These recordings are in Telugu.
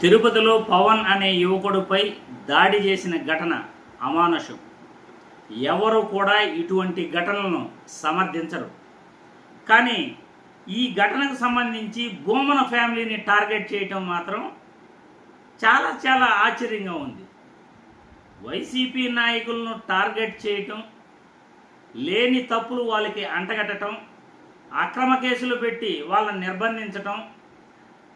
తిరుపతిలో పవన్ అనే యువకుడిపై దాడి చేసిన ఘటన అమానుషం. ఎవరు కూడా ఇటువంటి ఘటనలను సమర్థించరు. కానీ ఈ ఘటనకు సంబంధించి బోమన ఫ్యామిలీని టార్గెట్ చేయటం మాత్రం చాలా చాలా ఆశ్చర్యంగా ఉంది. వైసీపీ నాయకులను టార్గెట్ చేయటం లేని తప్పులు వాళ్ళకి అంటగట్టడం అక్రమ కేసులు పెట్టి వాళ్ళని నిర్బంధించటం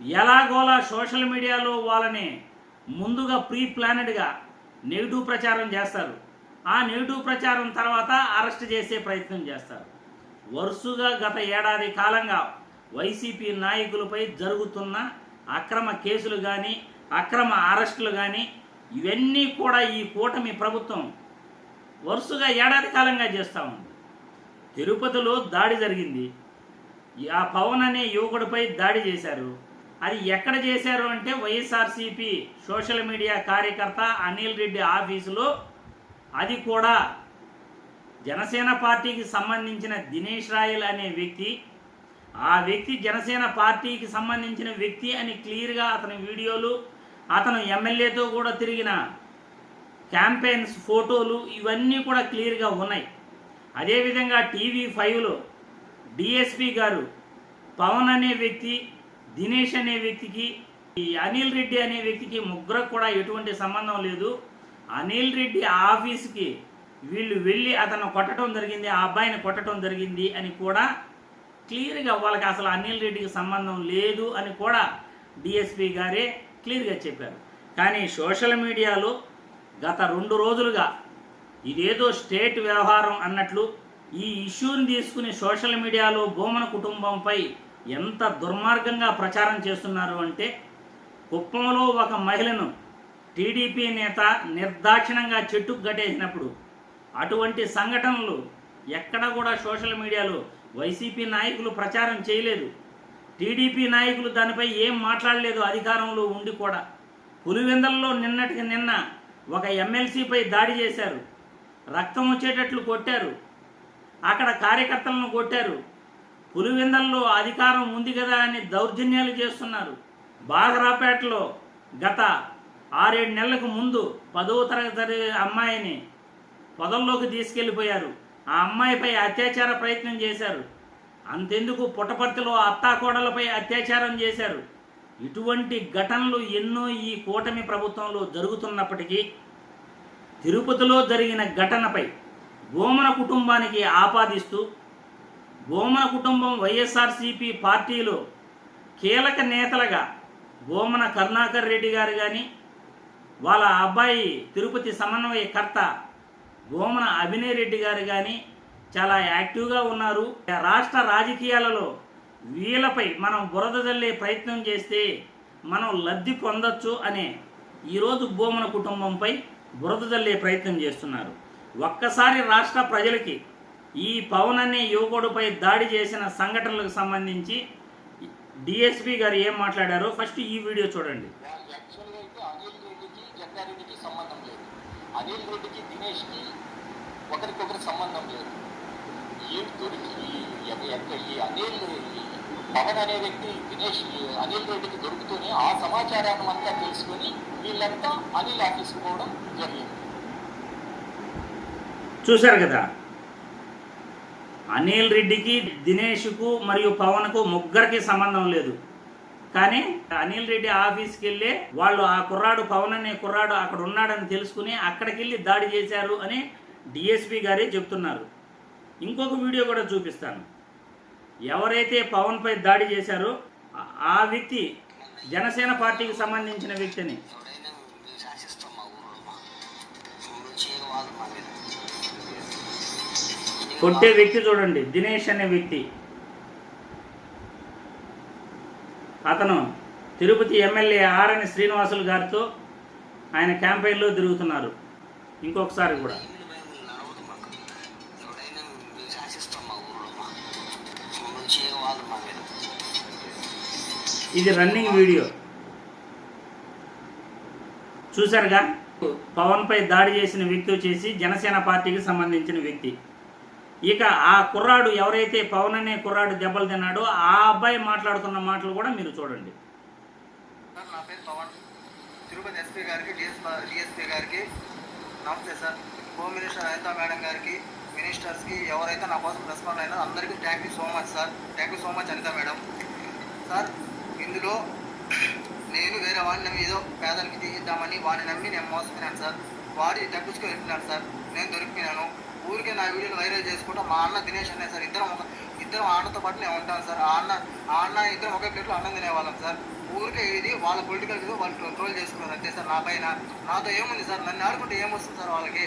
ఎలాగోలా సోషల్ మీడియాలో వాళ్ళని ముందుగా ప్రీ ప్లానెడ్గా నెగిటివ్ ప్రచారం చేస్తారు. ఆ నెగిటివ్ ప్రచారం తర్వాత అరెస్ట్ చేసే ప్రయత్నం చేస్తారు. వరుసగా గత ఏడాది కాలంగా వైసీపీ నాయకులపై జరుగుతున్న అక్రమ కేసులు కానీ అక్రమ అరెస్టులు కానీ ఇవన్నీ కూడా ఈ కూటమి ప్రభుత్వం వరుసగా ఏడాది కాలంగా చేస్తూ ఉంది. తిరుపతిలో దాడి జరిగింది. ఆ పవన్ అనే యువకుడిపై దాడి చేశారు. అది ఎక్కడ చేశారు అంటే వైఎస్ఆర్సీపీ సోషల్ మీడియా కార్యకర్త అనిల్ రెడ్డి ఆఫీసులో. అది కూడా జనసేన పార్టీకి సంబంధించిన దినేష్ రాయల్ అనే వ్యక్తి. ఆ వ్యక్తి జనసేన పార్టీకి సంబంధించిన వ్యక్తి అని క్లియర్గా అతని వీడియోలు అతను ఎమ్మెల్యేతో కూడా తిరిగిన క్యాంపెయిన్స్ ఫోటోలు ఇవన్నీ కూడా క్లియర్గా ఉన్నాయి. అదేవిధంగా టీవీ ఫైవ్లో డిఎస్పి గారు పవన్ అనే వ్యక్తి దినేష్ అనే వ్యక్తికి ఈ అనిల్ రెడ్డి అనే వ్యక్తికి ముగ్గురు కూడా ఎటువంటి సంబంధం లేదు. అనిల్ రెడ్డి ఆఫీస్కి వీళ్ళు వెళ్ళి అతను కొట్టడం జరిగింది ఆ అబ్బాయిని కొట్టడం జరిగింది అని కూడా క్లియర్గా వాళ్ళకి అసలు అనిల్ రెడ్డికి సంబంధం లేదు అని కూడా డిఎస్పి గారే క్లియర్గా చెప్పారు. కానీ సోషల్ మీడియాలో గత రెండు రోజులుగా ఇదేదో స్టేట్ వ్యవహారం అన్నట్లు ఈ ఇష్యూని తీసుకుని సోషల్ మీడియాలో భూమన కుటుంబంపై ఎంత దుర్మార్గంగా ప్రచారం చేస్తున్నారు అంటే కుప్పంలో ఒక మహిళను టీడీపీ నేత నిర్దాక్షిణంగా చెట్టుకు గట్టేసినప్పుడు అటువంటి సంఘటనలు ఎక్కడ కూడా సోషల్ మీడియాలో వైసీపీ నాయకులు ప్రచారం చేయలేదు. టీడీపీ నాయకులు దానిపై ఏం మాట్లాడలేదు అధికారంలో ఉండి కూడా. పులివెందల్లో నిన్నటికి నిన్న ఒక ఎమ్మెల్సీపై దాడి చేశారు. రక్తం వచ్చేటట్లు కొట్టారు. అక్కడ కార్యకర్తలను కొట్టారు. పులివెందల్లో అధికారం ఉంది కదా అని దౌర్జన్యాలు చేస్తున్నారు. బాగరాపేటలో గత ఆరేడు నెలలకు ముందు పదవ తరగతి అమ్మాయిని పొదల్లోకి తీసుకెళ్ళిపోయారు ఆ అమ్మాయిపై అత్యాచార ప్రయత్నం చేశారు. అంతెందుకు పుట్టపర్తిలో అత్తాకోడలపై అత్యాచారం చేశారు. ఇటువంటి ఘటనలు ఎన్నో ఈ కూటమి ప్రభుత్వంలో జరుగుతున్నప్పటికీ తిరుపతిలో జరిగిన ఘటనపై గోమన కుటుంబానికి ఆపాదిస్తూ బోమన కుటుంబం వైఎస్ఆర్సీపీ పార్టీలో కీలక నేతలుగా బోమన కరుణాకర్ రెడ్డి గారు కానీ వాళ్ళ అబ్బాయి తిరుపతి సమన్వయకర్త బోమన అభినయ్ రెడ్డి గారు కానీ చాలా యాక్టివ్గా ఉన్నారు. రాష్ట్ర రాజకీయాలలో వీళ్ళపై మనం బురద జల్లే ప్రయత్నం చేస్తే మనం లబ్ధి పొందొచ్చు అనే ఈరోజు బోమన కుటుంబంపై బురద జల్లే ప్రయత్నం చేస్తున్నారు. ఒక్కసారి రాష్ట్ర ప్రజలకి ఈ పవన్ అనే యువకుడిపై దాడి చేసిన సంఘటనలకు సంబంధించి డిఎస్పి గారు ఏం మాట్లాడారో ఫస్ట్ ఈ వీడియో చూడండి. యాక్చువల్గా అయితే రెడ్డికి జగ్గారెడ్డికి సంబంధం లేదు అనిల్ రెడ్డికి దినేష్కి ఒకరికొకరు సంబంధం లేదు ఈ దొరికి ఈ అనిల్ ఈ పవన్ అనే వ్యక్తి దినేష్ ఈ అనిల్ రెడ్డికి దొరుకుతూనే ఆ సమాచారాన్ని అంతా తెలుసుకొని వీళ్ళంతా అనిల్ ఆఫీస్కి పోవడం జరిగింది చూశారు కదా? అనిల్ రెడ్డికి దినేష్కు మరియు పవన్కు ముగ్గురికి సంబంధం లేదు. కానీ అనిల్ రెడ్డి ఆఫీస్కి వెళ్ళి వాళ్ళు ఆ కుర్రాడు పవన్ అనే కుర్రాడు అక్కడ ఉన్నాడని తెలుసుకుని అక్కడికి వెళ్ళి దాడి చేశారు అని డిఎస్పి గారే చెప్తున్నారు. ఇంకొక వీడియో కూడా చూపిస్తాను. ఎవరైతే పవన్పై దాడి చేశారో ఆ- ఆ వ్యక్తి జనసేన పార్టీకి సంబంధించిన వ్యక్తిని. కొట్టే వ్యక్తి చూడండి. దినేష్ అనే వ్యక్తి. అతను తిరుపతి ఎమ్మెల్యే ఆర్ఎన్ శ్రీనివాసులు గారితో ఆయన క్యాంపెయిన్లో తిరుగుతున్నారు. ఇంకొకసారి కూడా. ఇది రన్నింగ్ వీడియో. చూశారుగా? పవన్పై దాడి చేసిన వ్యక్తి వచ్చేసి జనసేన పార్టీకి సంబంధించిన వ్యక్తి. ఇక ఆ కుర్రాడు ఎవరైతే పవన్ అనే కుర్రాడు దెబ్బలు తిన్నాడో ఆ అబ్బాయి మాట్లాడుతున్న మాటలు కూడా మీరు చూడండి. సార్ నా పేరు పవన్. తిరుపతి ఎస్పీ గారికి డిఎస్ డిఎస్పీ గారికి నమస్తే sir. Home minister Anitha madam గారికి మినిస్టర్స్కి ఎవరైతే నా కోసం రెస్పాండ్ అయినా అందరికీ thank you so much sir thank you so much Anitha madam. Sir ఇందులో నేను వేరే వాడిని నమ్మి ఏదో పేదలకి తీద్దామని వాడిని నమ్మి నేను మోసపోయినాను సార్. వాడి తప్పించుకొని వెళ్ళినాడు సార్. నేను దొరికిపోయినాను. ఊరికే నా వీడియోలు వైరల్ చేసుకుంటా మా అన్న దినేష్ అనే సార్ ఇద్దరం ఒక ఇద్దరం అన్నతో పాటు నేను ఉంటాను సార్. ఆ అన్న ఆ అన్న ఇద్దరం ఒకే ప్లేట్లో అన్నం తినేవాళ్ళం సార్. ఊరికే ఇది వాళ్ళ పొలిటికల్ ఇది వాళ్ళు కంట్రోల్ చేసుకున్నారు. అంతే సార్ నా పైన. నాతో ఏముంది సార్? నన్ను ఆడుకుంటే ఏమొస్తుంది సార్ వాళ్ళకి?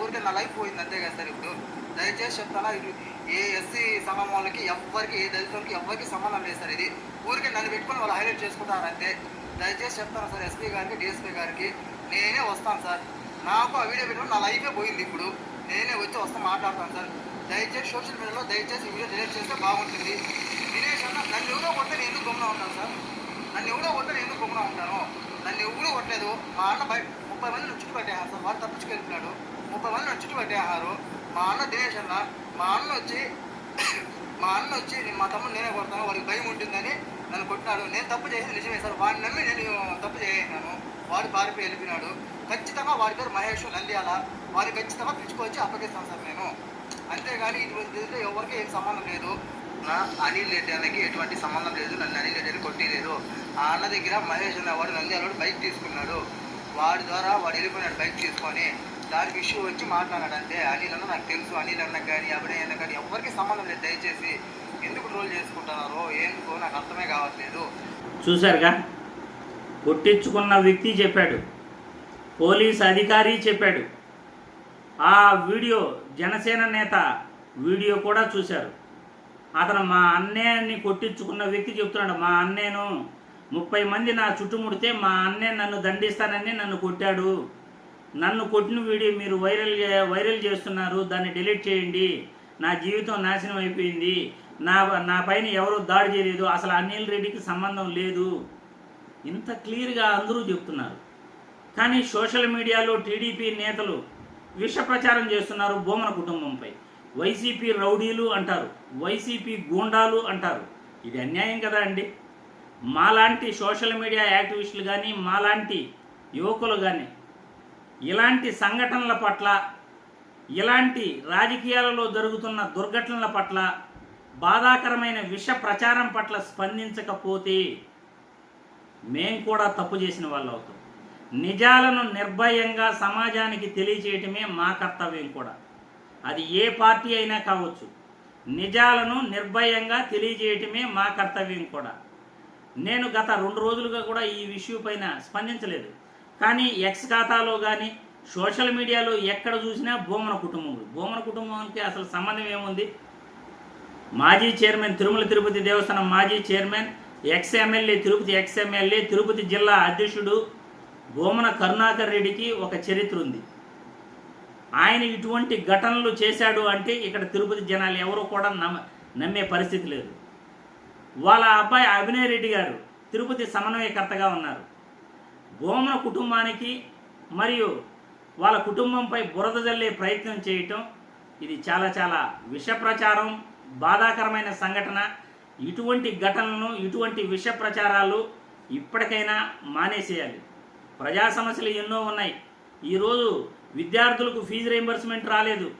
ఊరికే నా లైఫ్ పోయింది అంతే కదా సార్ ఇప్పుడు. దయచేసి చెప్తానా? ఇది ఏ ఎస్సీ సమం వాళ్ళకి ఎవ్వరికి ఏ దళితులకి ఎవ్వరికి సంబంధం లేదు సార్ ఇది. ఊరికే నన్ను పెట్టుకొని వాళ్ళు హైలైట్ చేసుకుంటారు అంతే. దయచేసి చెప్తాను సార్ ఎస్పీ గారికి డిఎస్పీ గారికి? నేనే వస్తాను సార్. నాకు ఆ వీడియో పెట్టుకుని నా లైఫే పోయింది ఇప్పుడు. నేనే వచ్చి వస్తా మాట్లాడతాను సార్. దయచేసి సోషల్ మీడియాలో దయచేసి వీడియో డిలీట్ చేస్తే బాగుంటుంది. దినేష్ అన్న నన్ను ఎవరో కొట్టే నేను ఎందుకు గమ్మున ఉంటాను సార్? నన్ను ఎవరో కొట్టే నేను ఎందుకు గమ్మున ఉంటాను? నన్ను ఎవరూ కొట్టలేదు. మా అన్న బయట ముప్పై మంది నన్ను చుట్టుపట్టేహారు సార్. వాడు తప్పించుకెళ్తున్నాడు ముప్పై మంది నన్ను చుట్టుపట్టేహారు మా అన్న దినేష్ అన్న మా అన్న వచ్చి మా అన్న వచ్చి నేను మా తమ్ముడు నేనే కొడతాను. వాడికి భయం ఉంటుందని నన్ను కొట్టినాడు. నేను తప్పు చేసి నిజమే సార్. వాడిని నమ్మి నేను తప్పు చేయను వాడు పారిపోయి వెళ్ళిపోయినాడు. ఖచ్చితంగా వాడి పేరు మహేష్ నంద్యాల. వాడిని ఖచ్చితంగా పిలుచుకొచ్చి అప్పగిస్తాను సార్ నేను అంతేగాని ఇటువంటి ఎవరికి ఏం సంబంధం లేదు. నా అనిల్ రెడ్డి అన్నకి ఎటువంటి సంబంధం లేదు. నన్ను అనిల్ రెడ్డిని కొట్టలేదు. ఆ అన్న దగ్గర మహేష్ అన్నవాడు నంద్యాలవాడు బైక్ తీసుకున్నాడు. వాడి ద్వారా వాడు వెళ్ళిపోయినాడు బైక్ తీసుకొని. దానికి ఇష్యూ వచ్చి మాట్లాడాడు అంతే అనిల్ అన్న నాకు తెలుసు. అనిల్ అన్న కానీ అప్పుడే అన్న కానీ ఎవరికి సంబంధం లేదు. దయచేసి ఎందుకు రోల్ చేసుకుంటున్నారో ఎందుకో నాకు అర్థమే కావట్లేదు. చూశారుగా? కొట్టించుకున్న వ్యక్తి చెప్పాడు. పోలీస్ అధికారి చెప్పాడు. ఆ వీడియో జనసేన నేత వీడియో కూడా చూశారు. అతను మా అన్నయ్యని కొట్టించుకున్న వ్యక్తి చెప్తున్నాడు మా అన్నయ్యను ముప్పై మంది నా చుట్టుముడితే మా అన్నయ్య నన్ను దండిస్తానని నన్ను కొట్టాడు. నన్ను కొట్టిన వీడియో మీరు వైరల్ వైరల్ చేస్తున్నారు. దాన్ని డిలీట్ చేయండి. నా జీవితం నాశనం అయిపోయింది. నా నా పైన ఎవరు దాడి చేయలేదు. అసలు అనిల్ రెడ్డికి సంబంధం లేదు. ఇంత క్లియర్గా అందరూ చెప్తున్నారు. కానీ సోషల్ మీడియాలో టీడీపీ నేతలు విష ప్రచారం చేస్తున్నారు బోమన కుటుంబంపై. వైసీపీ రౌడీలు అంటారు వైసీపీ గూండాలు అంటారు. ఇది అన్యాయం కదా అండి? మాలాంటి సోషల్ మీడియా యాక్టివిస్టులు కానీ మాలాంటి యువకులు కానీ ఇలాంటి సంఘటనల పట్ల ఇలాంటి రాజకీయాలలో జరుగుతున్న దుర్ఘటనల పట్ల బాధాకరమైన విష ప్రచారం పట్ల స్పందించకపోతే మేం కూడా తప్పు చేసిన వాళ్ళు అవుతాం. నిజాలను నిర్భయంగా సమాజానికి తెలియచేయటమే మా కర్తవ్యం కూడా. అది ఏ పార్టీ అయినా కావచ్చు. నిజాలను నిర్భయంగా తెలియజేయటమే మా కర్తవ్యం కూడా. నేను గత రెండు రోజులుగా కూడా ఈ విషయం పైన స్పందించలేదు. కానీ ఎక్స్ ఖాతాలో కానీ సోషల్ మీడియాలో ఎక్కడ చూసినా భూమన కుటుంబం. భూమన కుటుంబానికి అసలు సంబంధం ఏముంది? మాజీ చైర్మన్ తిరుమల తిరుపతి దేవస్థానం మాజీ chairman ex MLA Tirupati ex MLA Tirupati జిల్లా అధ్యక్షుడు భూమన కరుణాకర్ రెడ్డికి ఒక చరిత్ర ఉంది. ఆయన ఇటువంటి ఘటనలు చేశాడు అంటే ఇక్కడ తిరుపతి జనాలు ఎవరు కూడా నమ్మ నమ్మే పరిస్థితి లేదు. వాళ్ళ అబ్బాయి అభినయ్ రెడ్డి గారు తిరుపతి సమన్వయకర్తగా ఉన్నారు. భూమన కుటుంబానికి మరియు వాళ్ళ కుటుంబంపై బురద జల్లే ప్రయత్నం చేయటం ఇది చాలా చాలా విష ప్రచారం బాధాకరమైన సంఘటన. ఇటువంటి ఘటనలను ఇటువంటి విష ప్రచారాలు ఇప్పటికైనా మానేసేయాలి. ప్రజా సమస్యలు ఎన్నో ఉన్నాయి. ఈరోజు విద్యార్థులకు ఫీజు రీంబర్స్మెంట్ రాలేదు.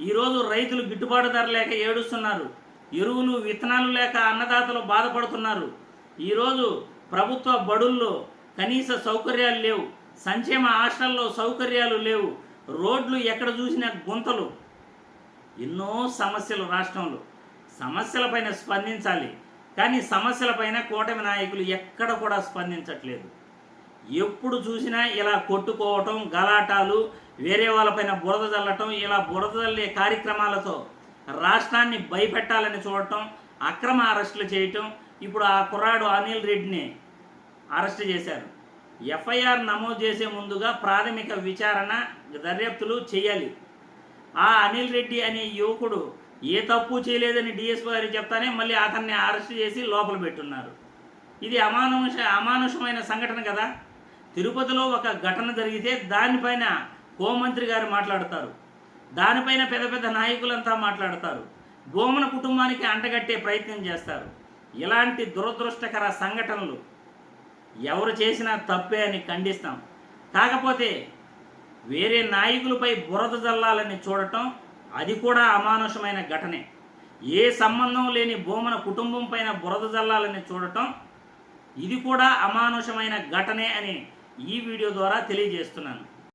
ఈరోజు రైతులు గిట్టుబాటు ధర లేక ఏడుస్తున్నారు. ఎరువులు విత్తనాలు లేక అన్నదాతలు బాధపడుతున్నారు. ఈరోజు ప్రభుత్వ బడుల్లో కనీస సౌకర్యాలు లేవు. సంక్షేమ హాస్టల్లో సౌకర్యాలు లేవు. రోడ్లు ఎక్కడ చూసినా గుంతలు. ఎన్నో సమస్యలు రాష్ట్రంలో. సమస్యలపైన స్పందించాలి. కానీ సమస్యలపైన కూటమి నాయకులు ఎక్కడ కూడా స్పందించట్లేదు. ఎప్పుడు చూసినా ఇలా కొట్టుకోవటం గలాటాలు వేరే వాళ్ళపైన బురద చల్లటం ఇలా బురద చల్లే కార్యక్రమాలతో రాష్ట్రాన్ని భయపెట్టాలని చూడటం అక్రమ అరెస్టులు చేయటం ఇప్పుడు ఆ కుర్రాడు అనిల్ రెడ్డిని అరెస్ట్ చేశారు. ఎఫ్ఐఆర్ నమోదు చేసే ముందుగా ప్రాథమిక విచారణ దర్యాప్తులు చేయాలి. ఆ అనిల్ రెడ్డి అనే యువకుడు ఏ తప్పు చేయలేదని డిఎస్పీ గారు చెప్తానే మళ్ళీ అతన్ని అరెస్ట్ చేసి లోపల పెట్టున్నారు. ఇది అమానుష అమానుషమైన సంఘటన కదా? తిరుపతిలో ఒక ఘటన జరిగితే దానిపైన హోంమంత్రి గారు మాట్లాడతారు. దానిపైన పెద్ద పెద్ద నాయకులంతా మాట్లాడతారు. గోమన కుటుంబానికి అంటగట్టే ప్రయత్నం చేస్తారు. ఇలాంటి దురదృష్టకర సంఘటనలు ఎవరు చేసినా తప్పే అని ఖండిస్తాం. కాకపోతే వేరే నాయకులపై బురద జల్లాలని చూడటం అది కూడా అమానుషమైన ఘటనే. ఏ సంబంధం లేని భూమన కుటుంబం పైన బురద జల్లాలని చూడటం ఇది కూడా అమానుషమైన ఘటనే అని ఈ వీడియో ద్వారా తెలియజేస్తున్నాను.